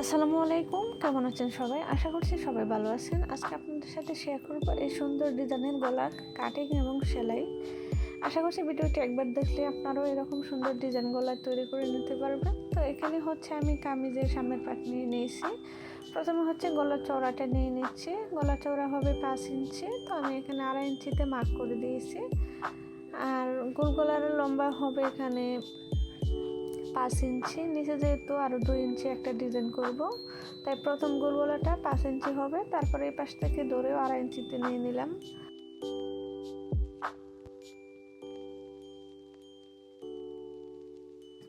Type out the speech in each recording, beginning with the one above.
আসসালামু আলাইকুম, কেমন আছেন সবাই? আশা করছি সবাই ভালো আছেন। আজকে আপনাদের সাথে শেয়ার করব এই সুন্দর ডিজাইনের গলা কাটিং এবং সেলাই। আশা করছি ভিডিওটি একবার দেখলে আপনারাও এরকম সুন্দর ডিজাইন গলা তৈরি করে নিতে পারবেন। তো এখানে হচ্ছে আমি কামিজের সামনের পাট নিয়ে নিয়েছি। প্রথমে হচ্ছে গলা চওড়াটা নিয়ে নিচ্ছি। গলা চওড়া হবে পাঁচ ইঞ্চি। তো আমি এখানে আড়াই ইঞ্চিতে মার্ক করে দিয়েছি। আর গোল গলার লম্বা হবে এখানে পাঁচ ইঞ্চি, নিচে যেহেতু আরও দুই ইঞ্চি একটা ডিজাইন করব, তাই প্রথম গোলগোলাটা পাঁচ ইঞ্চি হবে, তারপরে এই পাশ থেকে ধরেও আড়াই ইঞ্চিতে নিয়ে নিলাম।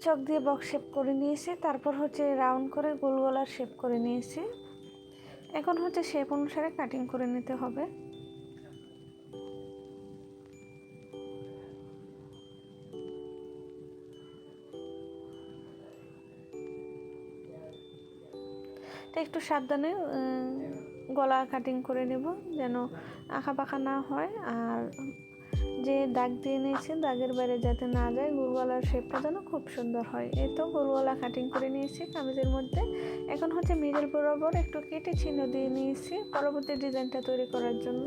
চক দিয়ে বক্স শেপ করে নিয়েছি, তারপর হচ্ছে রাউন্ড করে গোল গলার শেপ করে নিয়েছি। এখন হচ্ছে শেপ অনুসারে কাটিং করে নিতে হবে। তো একটু সাবধানে গলা কাটিং করে নেব যেন আঁকা পাখা না হয়। আর যে দাগ দিয়ে নিয়েছি, দাগের বাইরে যাতে না যায়, গোলগলার শেপটা যেন খুব সুন্দর হয়। এই তো গোলগলা কাটিং করে নিয়েছি কামিজের মধ্যে। এখন হচ্ছে মিডল বরাবর একটু কেটে চিহ্ন দিয়ে নিয়েছি, পরবর্তী ডিজাইনটা তৈরি করার জন্য।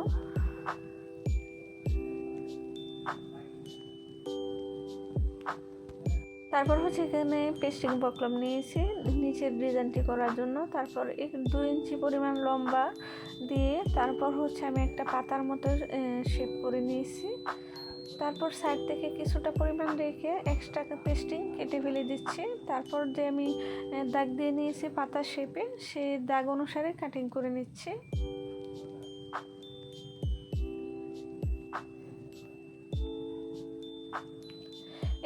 তারপর হচ্ছে এখানে পেস্টিং বকলম নিয়েছি, নিচের ডিজাইনটি করার জন্য। তারপর এক দু ইঞ্চি পরিমাণ লম্বা দিয়ে তারপর হচ্ছে আমি একটা পাতার মতো শেপ করে নিয়েছি। তারপর সাইড থেকে কিছুটা পরিমাণ রেখে এক্সট্রা পেস্টিং কেটে ফেলে দিচ্ছি। তারপর যে আমি দাগ দিয়ে নিয়েছি পাতার শেপে সেই দাগ অনুসারে কাটিং করে নিচ্ছি।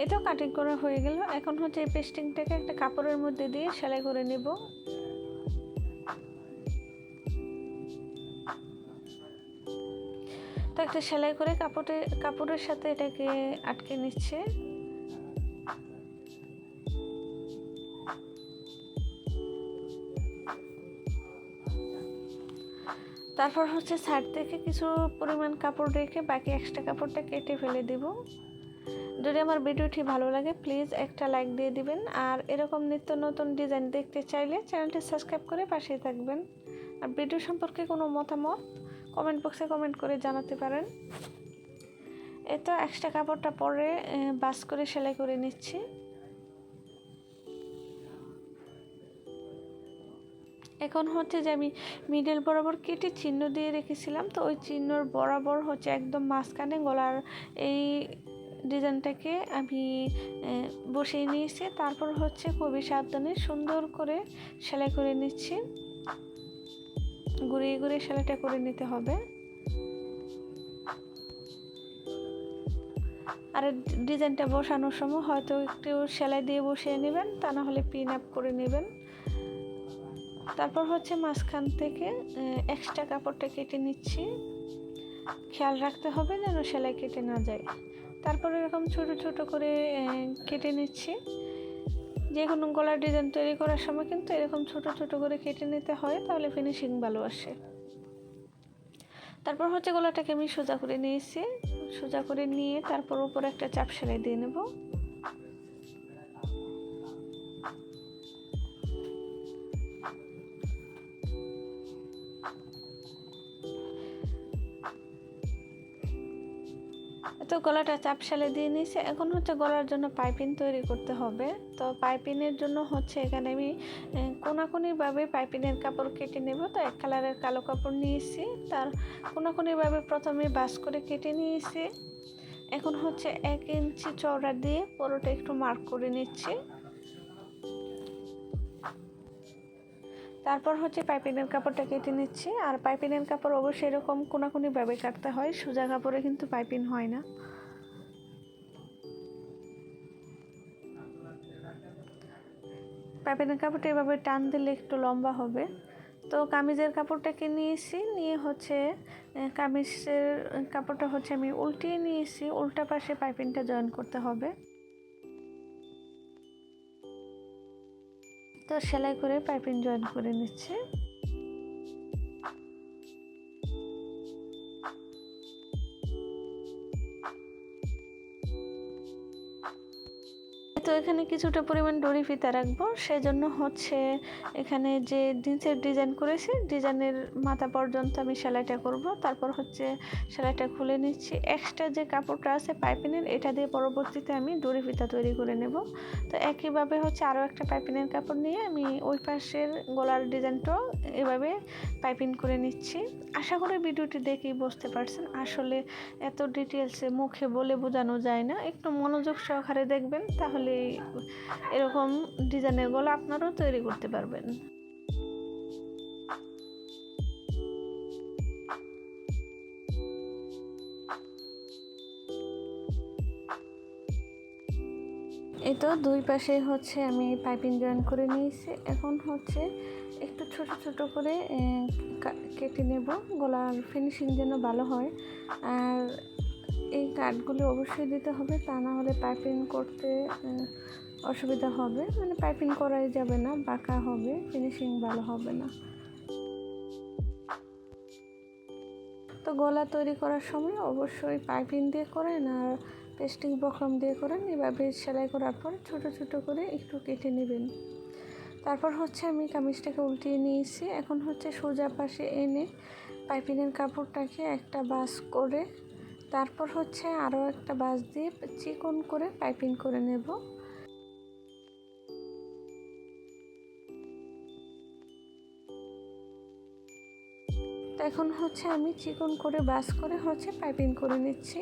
এটাও কাটিং করা হয়ে গেল। এখন হচ্ছে এই পেস্টিংটাকে একটা কাপড়ের মধ্যে দিয়ে সেলাই করে নেব। তো একটা সেলাই করে কাপড়ে, কাপড়ের সাথে এটাকে আটকে নিচ্ছে। তারপর হচ্ছে সাইড থেকে কিছু পরিমাণ কাপড় রেখে বাকি এক্সট্রা কাপড়টা কেটে ফেলে দেবো। যদি আমার ভিডিওটি ভালো লাগে প্লিজ একটা লাইক দিয়ে দিবেন। আর এরকম নিত্য নতুন ডিজাইন দেখতে চাইলে চ্যানেলটি সাবস্ক্রাইব করে পাশেই থাকবেন। আর ভিডিও সম্পর্কে কোনো মতামত কমেন্ট বক্সে কমেন্ট করে জানাতে পারেন। এ তো এক্সট্রা কাপড়টা পরে বাস করে সেলাই করে নিচ্ছি। এখন হচ্ছে যে আমি মিডল বরাবর কেটে চিহ্ন দিয়ে রেখেছিলাম, তো ওই চিহ্নর বরাবর হচ্ছে একদম মাঝখানে গলার এই ডিজাইনটাকে আমি বসিয়ে নিয়েছি। তারপর হচ্ছে খুবই সাবধানে সুন্দর করে সেলাই করে নিচ্ছি। ঘুরিয়ে ঘুরিয়ে সেলাইটা করে নিতে হবে। আর ডিজাইনটা বসানোর সময় হয়তো একটু সেলাই দিয়ে বসিয়ে নেবেন, তা না হলে পিন আপ করে নেবেন। তারপর হচ্ছে মাঝখান থেকে এক্সট্রা কাপড়টা কেটে নিচ্ছি। খেয়াল রাখতে হবে যেন সেলাই কেটে না যায়। তারপর এরকম ছোট ছোট করে কেটে নিচ্ছি। যে কোনো গলার ডিজাইন তৈরি করার সময় কিন্তু এরকম ছোট ছোট করে কেটে নিতে হয়, তাহলে ফিনিশিং ভালো আসে। তারপর হচ্ছে গলাটাকে আমি সোজা করে নিয়েছি। সোজা করে নিয়ে তারপর উপরে একটা চাপ সেলাই দিয়ে নেব। তো গলাটা চাপ সালে দিয়ে নিয়েছি। এখন হচ্ছে গলার জন্য পাইপিং তৈরি করতে হবে। তো পাইপিনের জন্য হচ্ছে এখানে আমি কোনাকুনিভাবে পাইপিনের কাপড় কেটে নেব। তো এক কালারের কালো কাপড় নিয়েছি। তার কোনাকুনিভাবে প্রথমে বাস করে কেটে নিয়েছি। এখন হচ্ছে এক ইঞ্চি চওড়া দিয়ে পুরোটা একটু মার্ক করে নিচ্ছি। তারপর হচ্ছে পাইপিনের কাপড়টা কেটে নিচ্ছি। আর পাইপিনের কাপড় অবশ্যই এরকম কোনাকুনিভাবে কাটতে হয়, সোজা কাপড়ে কিন্তু পাইপিন হয় না। পাইপিনের কাপড়টা এভাবে টান দিলে একটু লম্বা হবে। তো কামিজের কাপড়টাকে নিয়েছি, নিয়ে হচ্ছে কামিজের কাপড়টা হচ্ছে আমি উল্টিয়ে নিয়েছি, উল্টা পাশে পাইপিনটা জয়েন করতে হবে। তো সেলাই করে পাইপিং জয়েন করে নিচ্ছে। এখানে কিছুটা পরিমাণ ডরি ফিতা রাখব। সেজন্য হচ্ছে এখানে যে জিন্সের ডিজাইন করেছি, ডিজাইনের মাথা পর্যন্ত আমি সেলাইটা করব। তারপর হচ্ছে সেলাইটা খুলে নিচ্ছি। এক্সট্রা যে কাপড়টা আছে পাইপিনের, এটা দিয়ে পরবর্তীতে আমি ডরি ফিতা তৈরি করে নেব। তো একইভাবে হচ্ছে আরও একটা পাইপিনের কাপড় নিয়ে আমি ওই পাশের গলার ডিজাইনটাও এভাবে পাইপিন করে নিচ্ছি। আশা করি ভিডিওটি দেখেই বুঝতে পারছেন। আসলে এত ডিটেলসে মুখে বলে বোঝানো যায় না। একটু মনোযোগ সহকারে দেখবেন তাহলে এরকম ডিজাইনের গলা আপনারাও তৈরি করতে পারবেন। এই তো দুই পাশে হচ্ছে আমি পাইপিং জয়েন করে নিয়েছি। এখন হচ্ছে একটু ছোট ছোট করে কেটে নেব। গলার ফিনিশিং যেন ভালো হয়। আর এই কাঠগুলি অবশ্যই দিতে হবে, তা না হলে পাইপিং করতে অসুবিধা হবে। মানে পাইপিং করাই যাবে না, বাঁকা হবে, ফিনিশিং ভালো হবে না। তো গলা তৈরি করার সময় অবশ্যই পাইপিং দিয়ে করেন আর পেস্টিং বক্রম দিয়ে করেন, এভাবে সেলাই করার পর ছোট ছোট করে একটু কেটে নেবেন। তারপর হচ্ছে আমি কামিজটাকে উল্টিয়ে নিয়েছি। এখন হচ্ছে সোজা পাশে এনে পাইপিংয়ের কাপড়টাকে একটা বাস করে তারপর হচ্ছে আরও একটা বাঁশ দিয়ে চিকন করে পাইপিং করে নেব। তো এখন হচ্ছে আমি চিকন করে বাস করে হচ্ছে পাইপিং করে নিচ্ছি।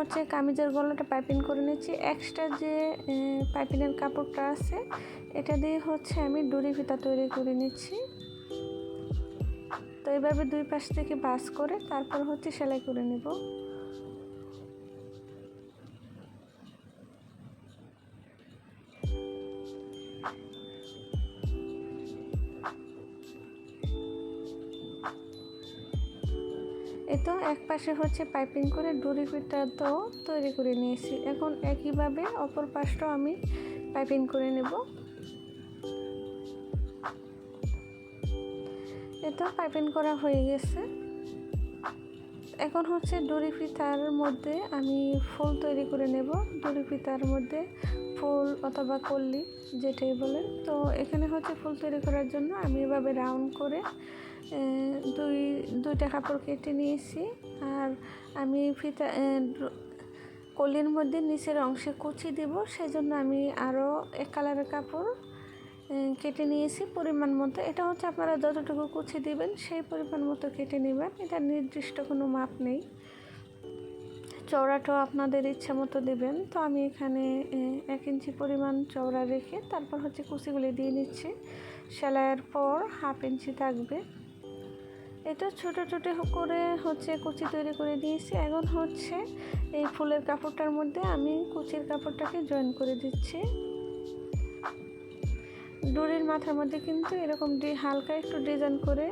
হচ্ছে কামিজের গলাটা পাইপিং করে নিচ্ছি। এক্সট্রা যে পাইপিংয়ের কাপড়টা আছে, এটা দিয়ে হচ্ছে আমি ডুরি ফিতা তৈরি করে নিচ্ছি। তো এইভাবে দুই পাশ থেকে বাস করে তারপর হচ্ছে সেলাই করে নেব। তো এক পাশে হচ্ছে পাইপিং করে ডুরি ফিটা তো তৈরি করে নিয়েছি। এখন একইভাবে অপর পাশটাও আমি পাইপিং করে নেব। এটা পাইপিং করা হয়ে গেছে। এখন হচ্ছে ডুরি ফিতার মধ্যে আমি ফুল তৈরি করে নেব। ডুরি ফিতার মধ্যে ফুল অথবা কল্লি, যেটাই বলেন। তো এখানে হচ্ছে ফুল তৈরি করার জন্য আমি এভাবে রাউন্ড করে দুই, দুইটা কাপড় কেটে নিয়েছি। আর আমি ফিতা কলির মধ্যে নিচের অংশে কুচি দেব, সেজন্য আমি আরও এক কালারের কাপড় কেটে নিয়েছি পরিমাণ মতো। এটা হচ্ছে আপনারা যতটুকু কুচি দিবেন, সেই পরিমাণ মতো কেটে নেবেন। এটা নির্দিষ্ট কোনো মাপ নেই। চওড়াটাও আপনাদের ইচ্ছা মতো দেবেন। তো আমি এখানে এক ইঞ্চি পরিমাণ চওড়া রেখে তারপর হচ্ছে কুচিগুলি দিয়ে নিচ্ছি। সেলাইয়ের পর হাফ ইঞ্চি থাকবে। এটা ছোট ছোট করে হচ্ছে কুচি তৈরি করে দিয়েছি। এখন হচ্ছে এই ফুলের কাপড়টার মধ্যে আমি কুচির কাপড়টাকে জয়েন করে দিচ্ছি। ডোরির মাথার মধ্যে কিন্তু এরকম ডি হালকা একটু ডিজাইন করে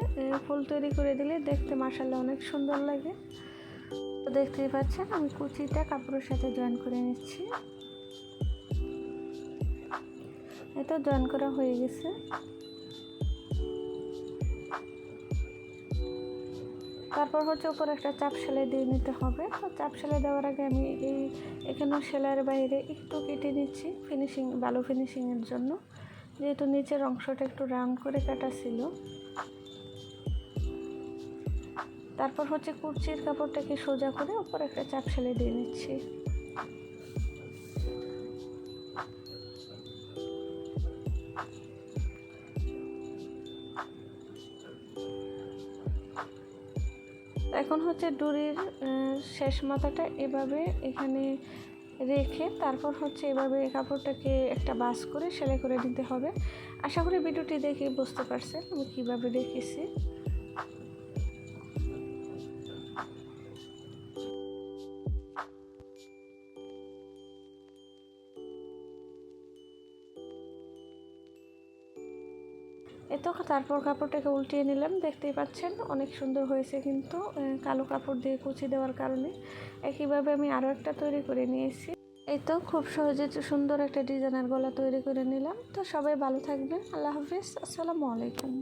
ফুল তৈরি করে দিলে দেখতে মাসাল্লাহ অনেক সুন্দর লাগে। তো দেখতেই পাচ্ছেন, আমি কুচিটা কাপড়ের সাথে জয়েন করে নিচ্ছি। এটা জয়েন করা হয়ে গেছে। তারপর হচ্ছে উপরে একটা চাপ সেলাই দিয়ে নিতে হবে। তো চাপ সেলাই দেওয়ার আগে আমি এই, এখানে সেলাইয়ের বাইরে একটু কেটে নিচ্ছি ফিনিশিং ভালো ফিনিশিংয়ের জন্য। যেহেতু নিচের অংশটা একটু রাউন্ড করে কাটা ছিল। তারপর হচ্ছে কুর্চির কাপড়টাকে সোজা করে উপরে একটা চাপ সেলাই দিয়ে নিচ্ছি। এখন হচ্ছে ডুরির শেষ মাথাটা এভাবে এখানে রেখে তারপর হচ্ছে এভাবে কাপড়টাকে একটা বাস করে সেলাই করে দিতে হবে। আশা করি ভিডিওটি দেখে বুঝতে পারছেন আমি কীভাবে রেখেছি এ তো তারপর কাপড়টাকে উল্টিয়ে নিলাম, দেখতেই পাচ্ছেন অনেক সুন্দর হয়েছে কিন্তু কালো কাপড় দিয়ে কুচি দেওয়ার কারণে। একইভাবে আমি আরও একটা তৈরি করে নিয়েছি। এই তো খুব সহজে সুন্দর একটা ডিজাইনের গলা তৈরি করে নিলাম। তো সবাই ভালো থাকবেন, আল্লাহ হাফিজ, আসসালামু আলাইকুম।